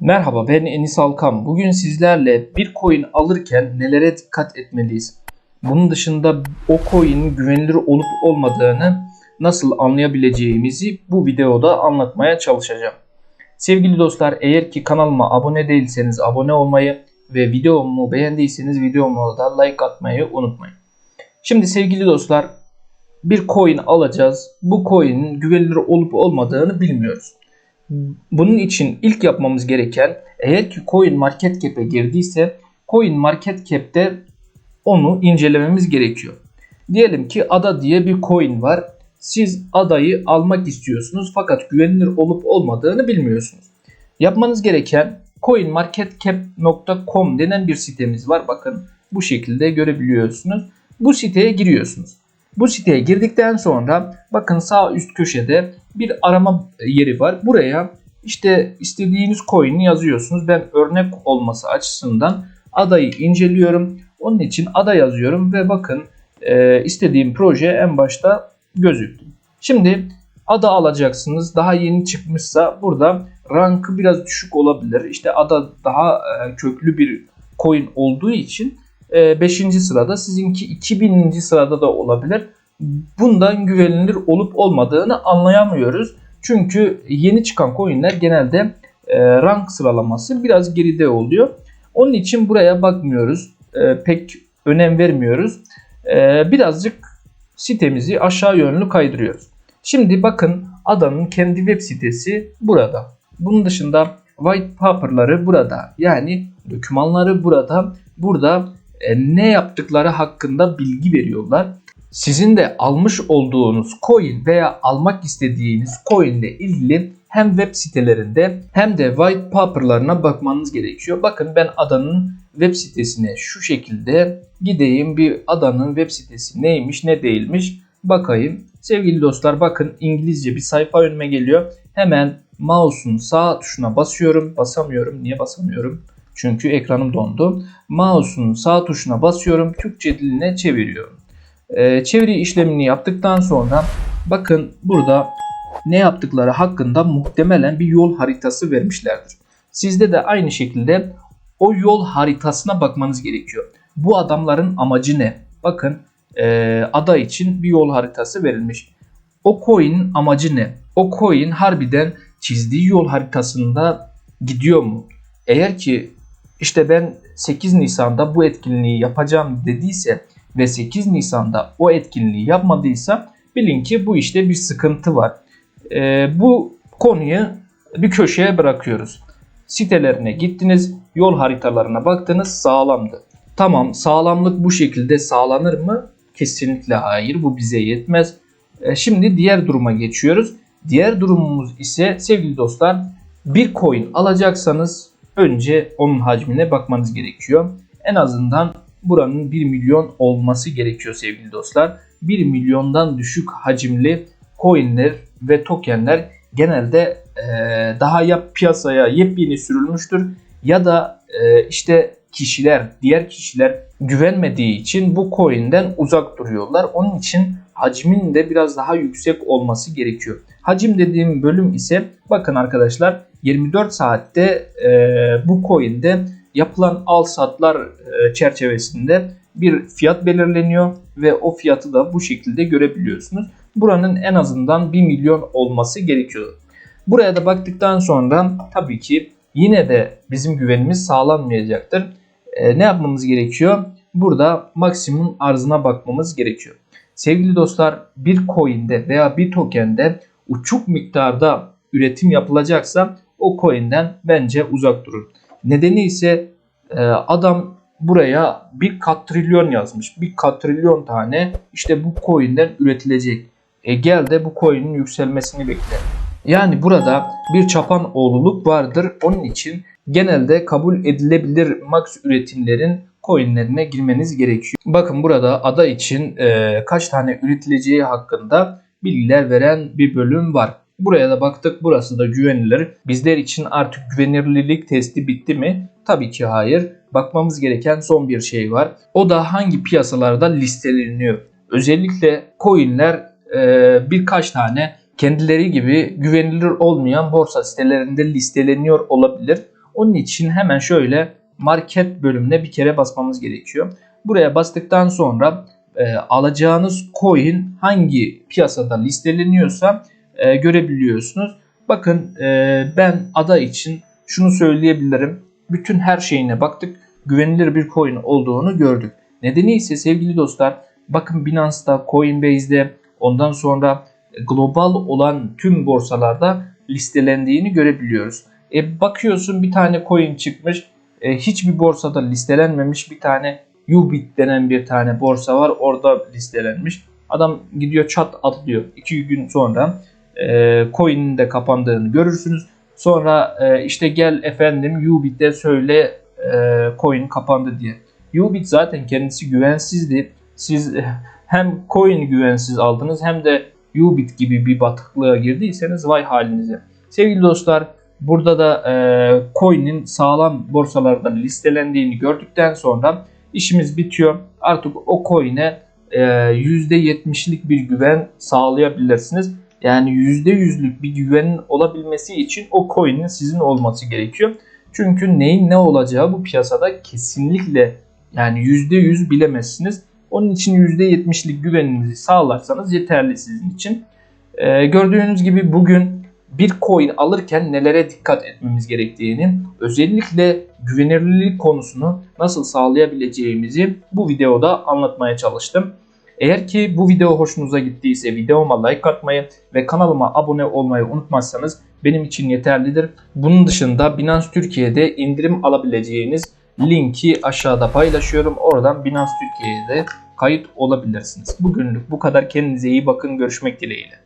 Merhaba ben Enis Alkan. Bugün sizlerle bir coin alırken nelere dikkat etmeliyiz? Bunun dışında o coin'in güvenilir olup olmadığını nasıl anlayabileceğimizi bu videoda anlatmaya çalışacağım. Sevgili dostlar eğer ki kanalıma abone değilseniz abone olmayı ve videomu beğendiyseniz videoma da like atmayı unutmayın. Şimdi sevgili dostlar bir coin alacağız. Bu coin'in güvenilir olup olmadığını bilmiyoruz. Bunun için ilk yapmamız gereken eğer ki coin market cap'e girdiyse coin market cap'te onu incelememiz gerekiyor. Diyelim ki ADA diye bir coin var. Siz adayı almak istiyorsunuz fakat güvenilir olup olmadığını bilmiyorsunuz. Yapmanız gereken coinmarketcap.com denen bir sitemiz var. Bakın bu şekilde görebiliyorsunuz. Bu siteye giriyorsunuz. Bu siteye girdikten sonra bakın sağ üst köşede bir arama yeri var. Buraya işte istediğiniz coin'i yazıyorsunuz. Ben örnek olması açısından adayı inceliyorum. Onun için ada yazıyorum ve bakın e, istediğim proje en başta gözüktü. Şimdi ada alacaksınız. Daha yeni çıkmışsa burada rankı biraz düşük olabilir. İşte ada daha e, köklü bir coin olduğu için 5. sırada sizinki 2000. sırada da olabilir. Bundan güvenilir olup olmadığını anlayamıyoruz. Çünkü yeni çıkan coinler genelde e, rank sıralaması biraz geride oluyor. Onun için buraya bakmıyoruz. E, pek önem vermiyoruz. E, birazcık sitemizi aşağı yönlü kaydırıyoruz. Şimdi bakın adanın kendi web sitesi burada. Bunun dışında white paper'ları burada. Yani dokümanları burada. Burada ne yaptıkları hakkında bilgi veriyorlar. Sizin de almış olduğunuz coin veya almak istediğiniz coin ile ilgili hem web sitelerinde hem de white paper'larına bakmanız gerekiyor. Bakın ben adanın web sitesine şu şekilde gideyim bir adanın web sitesi neymiş ne değilmiş bakayım. Sevgili dostlar bakın İngilizce bir sayfa önüme geliyor. Hemen mouse'un sağ tuşuna basıyorum. Basamıyorum. Niye basamıyorum? Çünkü ekranım dondu. Mouse'un sağ tuşuna basıyorum. Türkçe diline çeviriyorum. Ee, çeviri işlemini yaptıktan sonra bakın burada ne yaptıkları hakkında muhtemelen bir yol haritası vermişlerdir. Sizde de aynı şekilde o yol haritasına bakmanız gerekiyor. Bu adamların amacı ne? Bakın e, ada için bir yol haritası verilmiş. O coin'in amacı ne? O coin harbiden çizdiği yol haritasında gidiyor mu? Eğer ki işte ben 8 Nisan'da bu etkinliği yapacağım dediyse ve 8 Nisan'da o etkinliği yapmadıysa bilin ki bu işte bir sıkıntı var. E, bu konuyu bir köşeye bırakıyoruz. Sitelerine gittiniz, yol haritalarına baktınız sağlamdı. Tamam sağlamlık bu şekilde sağlanır mı? Kesinlikle hayır bu bize yetmez. E, şimdi diğer duruma geçiyoruz. Diğer durumumuz ise sevgili dostlar bir coin alacaksanız önce onun hacmine bakmanız gerekiyor. En azından buranın 1 milyon olması gerekiyor sevgili dostlar. 1 milyondan düşük hacimli coinler ve tokenler genelde e, daha ya piyasaya yepyeni sürülmüştür ya da e, işte kişiler, diğer kişiler güvenmediği için bu coin'den uzak duruyorlar. Onun için hacmin de biraz daha yüksek olması gerekiyor. Hacim dediğim bölüm ise bakın arkadaşlar 24 saatte e, bu coin'de yapılan al satlar e, çerçevesinde bir fiyat belirleniyor ve o fiyatı da bu şekilde görebiliyorsunuz. Buranın en azından 1 milyon olması gerekiyor. Buraya da baktıktan sonra tabii ki yine de bizim güvenimiz sağlanmayacaktır. E, ne yapmamız gerekiyor? Burada maksimum arzına bakmamız gerekiyor. Sevgili dostlar bir coin'de veya bir token'de uçuk miktarda üretim yapılacaksa o coin'den bence uzak durun. Nedeni ise e, adam buraya bir katrilyon yazmış. Bir katrilyon tane işte bu coin'den üretilecek. E gel de bu coin'in yükselmesini bekle. Yani burada bir çapan oğluluk vardır. Onun için genelde kabul edilebilir max üretimlerin coinlerine girmeniz gerekiyor. Bakın burada ada için e, kaç tane üretileceği hakkında bilgiler veren bir bölüm var. Buraya da baktık burası da güvenilir. Bizler için artık güvenilirlik testi bitti mi? Tabii ki hayır. Bakmamız gereken son bir şey var. O da hangi piyasalarda listeleniyor. Özellikle coinler e, birkaç tane kendileri gibi güvenilir olmayan borsa sitelerinde listeleniyor olabilir. Onun için hemen şöyle market bölümüne bir kere basmamız gerekiyor. Buraya bastıktan sonra e, alacağınız coin hangi piyasada listeleniyorsa e, görebiliyorsunuz. Bakın e, ben ada için şunu söyleyebilirim. Bütün her şeyine baktık. Güvenilir bir coin olduğunu gördük. Nedeni ise sevgili dostlar bakın Binance'da, Coinbase'de ondan sonra global olan tüm borsalarda listelendiğini görebiliyoruz. E, bakıyorsun bir tane coin çıkmış. E, hiçbir borsada listelenmemiş bir tane Ubit denen bir tane borsa var. Orada listelenmiş. Adam gidiyor çat atlıyor. 2 gün sonra e, coin'in de kapandığını görürsünüz. Sonra e, işte gel efendim Ubit'te söyle e, coin kapandı diye. Ubit zaten kendisi güvensizdi. Siz e, hem coin güvensiz aldınız hem de Ubit gibi bir batıklığa girdiyseniz vay halinize. Sevgili dostlar burada da e, coin'in sağlam borsalarda listelendiğini gördükten sonra işimiz bitiyor. Artık o coin'e e, %70'lik bir güven sağlayabilirsiniz. Yani %100'lük bir güvenin olabilmesi için o coin'in sizin olması gerekiyor. Çünkü neyin ne olacağı bu piyasada kesinlikle yani %100 bilemezsiniz. Onun için %70'lik güveninizi sağlarsanız yeterli sizin için. Ee, gördüğünüz gibi bugün bir coin alırken nelere dikkat etmemiz gerektiğini, özellikle güvenilirlik konusunu nasıl sağlayabileceğimizi bu videoda anlatmaya çalıştım. Eğer ki bu video hoşunuza gittiyse videoma like atmayı ve kanalıma abone olmayı unutmazsanız benim için yeterlidir. Bunun dışında Binance Türkiye'de indirim alabileceğiniz linki aşağıda paylaşıyorum. Oradan Binance Türkiye'de kayıt olabilirsiniz. Bugünlük bu kadar. Kendinize iyi bakın. Görüşmek dileğiyle.